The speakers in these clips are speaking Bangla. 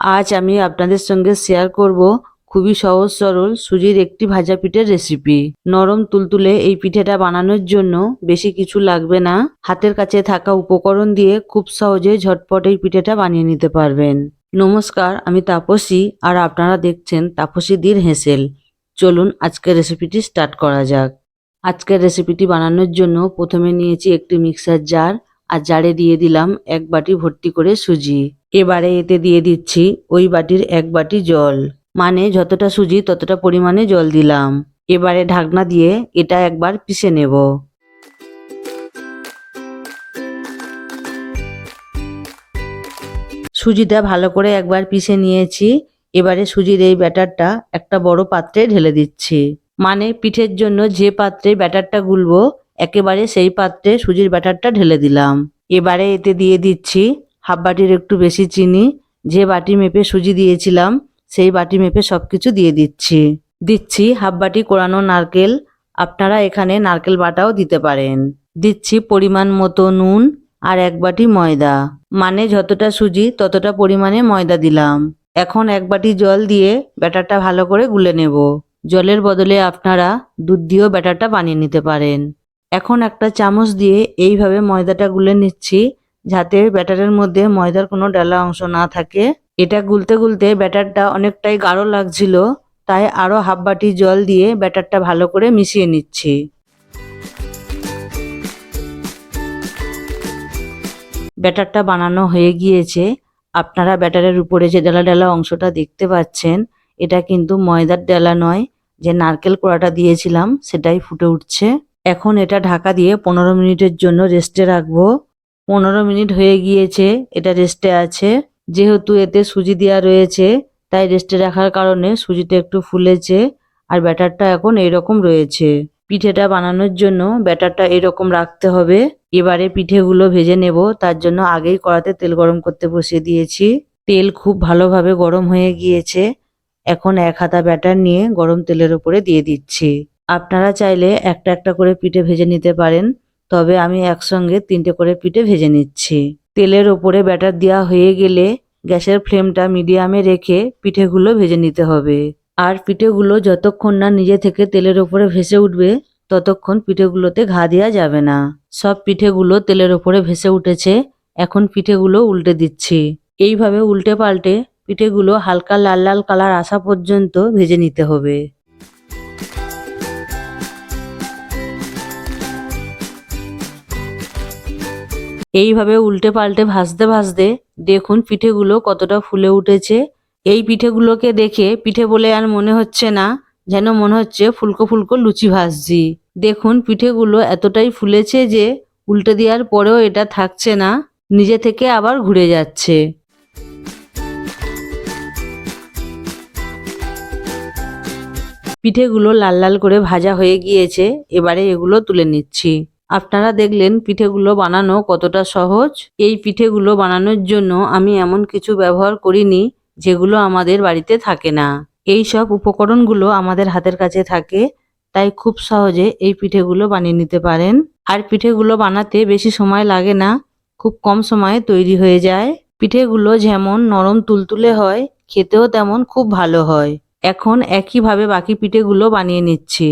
আজ আমি আপনাদের সঙ্গে শেয়ার করব খুবই সহজ সরল সুজির একটি ভাজা পিঠের রেসিপি নরম তুলতুলে এই পিঠেটা বানানোর জন্য বেশি কিছু লাগবে না। হাতের কাছে থাকা উপকরণ দিয়ে খুব সহজে ঝটপট এই পিঠেটা বানিয়ে নিতে পারবেন। নমস্কার, আমি তাপসী আর আপনারা দেখছেন তাপসী দির হেসেল। চলুন আজকের রেসিপিটি স্টার্ট করা যাক। আজকের রেসিপিটি বানানোর জন্য প্রথমে নিয়েছি একটি মিক্সার জার আর জারে দিয়ে দিলাম এক বাটি ভর্তি করে সুজি। এবারে এতে দিয়ে দিচ্ছি ওই বাটির এক বাটি জল। মানে যতটা সুজি, ততটা পরিমাণে জল দিলাম। এবারে ঢাকনা দিয়ে এটা একবার পিষে নেব। সুজিটা ভালো করে একবার পিষে নিয়েছি। এবারে সুজির এই ব্যাটারটা একটা বড় পাত্রে ঢেলে দিচ্ছি। মানে পিঠের জন্য যে পাত্রে ব্যাটারটা গুলবো, একেবারে সেই পাত্রে সুজির ব্যাটারটা ঢেলে দিলাম। এবারে এতে দিয়ে দিচ্ছি হাফ বাটির একটু বেশি চিনি, যে বাটি মেপে সুজি দিয়েছিলাম, সেই বাটি মেপে সব কিছু দিয়ে দিচ্ছি। দিচ্ছি হাফ বাটি কোরানো নারকেল, আপনারা এখানে নারকেল বাটাও দিতে পারেন। দিচ্ছি পরিমাণ মতো নুন আর এক বাটি ময়দা। মানে যতটা সুজি, ততটা পরিমাণে ময়দা দিলাম। এখন এক বাটি জল দিয়ে ব্যাটারটা ভালো করে গুলে নেব। জলের বদলে আপনারা দুধ দিয়েও ব্যাটারটা বানিয়ে নিতে পারেন। এখন একটা চামচ দিয়ে এইভাবে ময়দাটা গুলে নিচ্ছি। যাতে ব্যাটারের মধ্যে ময়দার কোনো ডালা অংশ না থাকে। এটা গুলতে গুলতে ব্যাটারটা অনেকটাই গাঢ় লাগছিল, তাই আরও হাফ বাটি জল দিয়ে ব্যাটারটা ভালো করে মিশিয়ে নিচ্ছি। ব্যাটারটা বানানো হয়ে গিয়েছে। আপনারা ব্যাটারের উপরে যে ডালা ডালা অংশটা দেখতে পাচ্ছেন, এটা কিন্তু ময়দার ডালা নয়, যে নারকেল কোড়াটা দিয়েছিলাম, সেটাই ফুটে উঠছে। এখন এটা ঢাকা দিয়ে পনেরো মিনিটের জন্য রেস্টে রাখব। পনেরো মিনিট হয়ে গিয়েছে, এটা রেস্টে আছে। যেহেতু এতে সুজি দেওয়া রয়েছে, তাই রেস্টে রাখার কারণে সুজিটা একটু ফুলেছে আর ব্যাটারটা এখন এইরকম রয়েছে। পিঠেটা বানানোর জন্য ব্যাটারটা এরকম রাখতে হবে। এবারে পিঠেগুলো ভেজে নেব, তার জন্য আগেই কড়াতে তেল গরম করতে বসিয়ে দিয়েছি। তেল খুব ভালোভাবে গরম হয়ে গিয়েছে। এখন এক হাতা ব্যাটার নিয়ে গরম তেলের উপরে দিয়ে দিচ্ছি। আপনারা চাইলে একটা একটা করে পিঠে ভেজে নিতে পারেন। তবে আমি একসঙ্গে তিনটে করে পিঠে ভেজে নিচ্ছি। তেলের ওপরে ব্যাটার দেওয়া হয়ে গেলে গ্যাসের ফ্লেমটা মিডিয়ামে রেখে পিঠেগুলো ভেজে নিতে হবে। আর পিঠেগুলো যতক্ষণ না নিজে থেকে তেলের ওপরে ভেসে উঠবে, ততক্ষণ পিঠেগুলোতে ঘা দেওয়া যাবে না। সব পিঠেগুলো তেলের ওপরে ভেসে উঠেছে, এখন পিঠেগুলো উল্টে দিচ্ছি। এইভাবে উল্টে পাল্টে পিঠেগুলো হালকা লাল লাল কালার আসা পর্যন্ত ভেজে নিতে হবে। এইভাবে উল্টে পাল্টে ভাজতে ভাজতে দেখুন পিঠেগুলো কতটা ফুলে উঠেছে। এই পিঠেগুলোকে দেখে পিঠে বলে আর মনে হচ্ছে না যেন মনে হচ্ছে ফুলকো ফুলকো লুচি ভাজছি। দেখুন পিঠেগুলো এতটাই ফুলেছে যে উল্টে দেওয়ার পরেও এটা থাকছে না, নিজে থেকে আবার ঘুরে যাচ্ছে। পিঠেগুলো লাল লাল করে ভাজা হয়ে গিয়েছে, এবারে এগুলো তুলে নিচ্ছি। আপনারা দেখলেন পিঠেগুলো বানানো কতটা সহজ। এই পিঠেগুলো বানানোর জন্য আমি এমন কিছু ব্যবহার করিনি, যেগুলো আমাদের বাড়িতে থাকে না। এই সব উপকরণগুলো আমাদের হাতের কাছে থাকে, তাই খুব সহজে এই পিঠেগুলো বানিয়ে নিতে পারেন। আর পিঠেগুলো বানাতে বেশি সময় লাগে না, খুব কম সময়ে তৈরি হয়ে যায়। পিঠেগুলো যেমন নরম তুলতুলে হয়, খেতেও তেমন খুব ভালো হয়। এখন একইভাবে বাকি পিঠেগুলো বানিয়ে নিচ্ছি।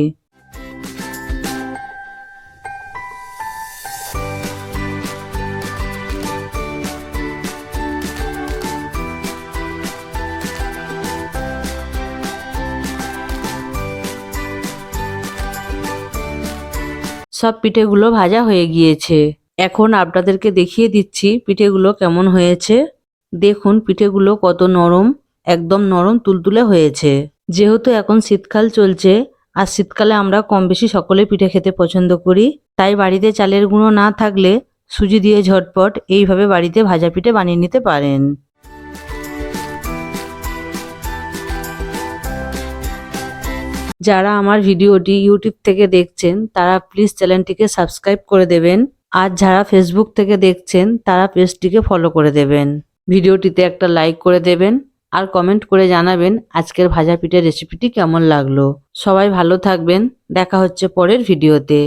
সব পিঠেগুলো ভাজা হয়ে গিয়েছে। এখন আপনাদেরকে দেখিয়ে দিচ্ছি পিঠেগুলো কেমন হয়েছে। দেখুন পিঠেগুলো কত নরম, একদম নরম তুলতুলে হয়েছে। যেহেতু এখন শীতকাল চলছে, আর শীতকালে আমরা কম বেশি সকলে পিঠে খেতে পছন্দ করি, তাই বাড়িতে চালের গুঁড়ো না থাকলে সুজি দিয়ে ঝটপট এইভাবে বাড়িতে ভাজা পিঠে বানিয়ে নিতে পারেন। যারা আমার ভিডিওটি ইউটিউব থেকে দেখছেন, তারা প্লিজ চ্যানেলটিকে সাবস্ক্রাইব করে দেবেন। আর যারা ফেসবুক থেকে দেখছেন, তারা পেজটিকে ফলো করে দেবেন। ভিডিওটিতে একটা লাইক করে দেবেন আর কমেন্ট করে জানাবেন আজকের ভাজা পিঠের রেসিপিটি কেমন লাগল। সবাই ভালো থাকবেন। দেখা হচ্ছে পরের ভিডিওতে।